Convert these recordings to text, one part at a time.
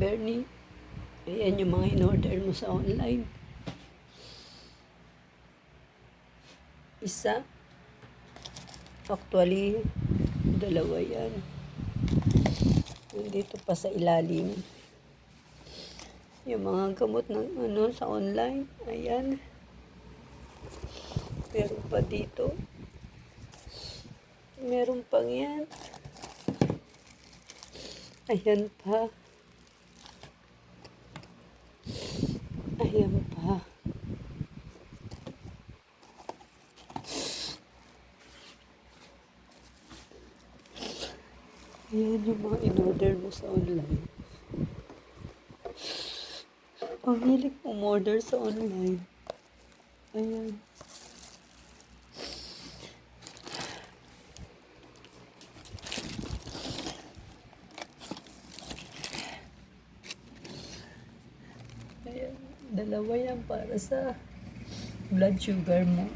Bernie. Ayan yung mga in-order mo sa online. Isa. Actually, dalawa yan. Nandito pa sa ilalim. Yung mga gamot ng ano sa online. Ayan. Meron pa dito. Meron pang yan. Ayan pa. Ayan pa. Ayan yung mga in-order mo sa online. Ang hilig umorder sa online. Ayan. Ayan, dalawa yan para sa blood sugar mo.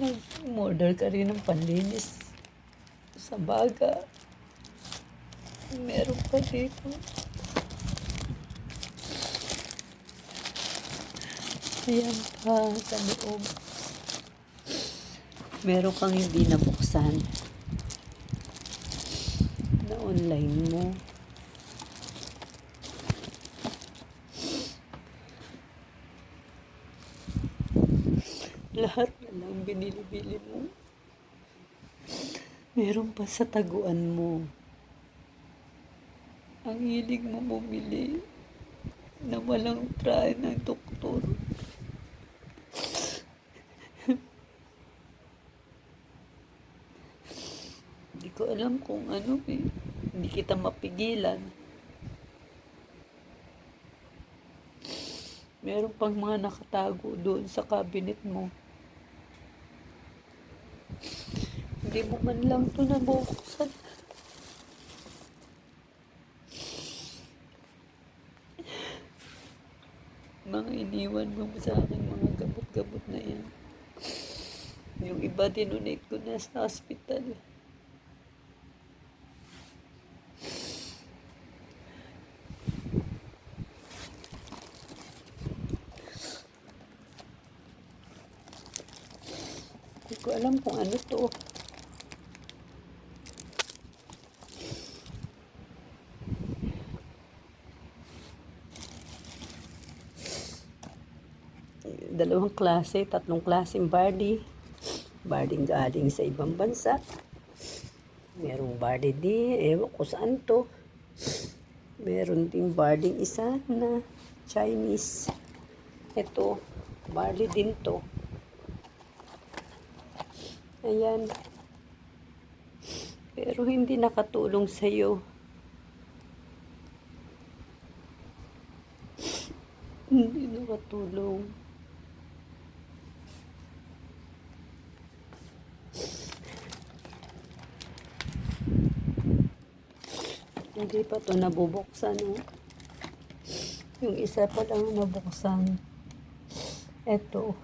Nag-order ka rin ng panlinis sa baga. Meron pa dito. Ayan pa sa loob. Meron kang hindi nabuksan na online mo. Lahat na lang binili-bili mo. Meron pa sa taguan mo. Ang hilig mo bumili na walang try ng doktor. Hindi ko alam kung ano eh. Hindi kita mapigilan. Meron pang mga nakatago doon sa cabinet mo. Hindi mo man lang ito nabuksan. Mga iniwan mo sa akin mga gamot-gamot na yan. Yung iba dinonate ko na sa hospital. Hindi ko alam kung ano to. Dalawang klase, tatlong klaseng barley. Barley galing sa ibang bansa. Merong barley di, ewan ko saan to. Meron ding barley isa na Chinese. Ito, barley din to. Ayan. Pero hindi nakatulong sa'yo. Hindi nakatulong. Hindi pa to nabubuksan. Oh. Yung isa pa lang nabuksan. Ito.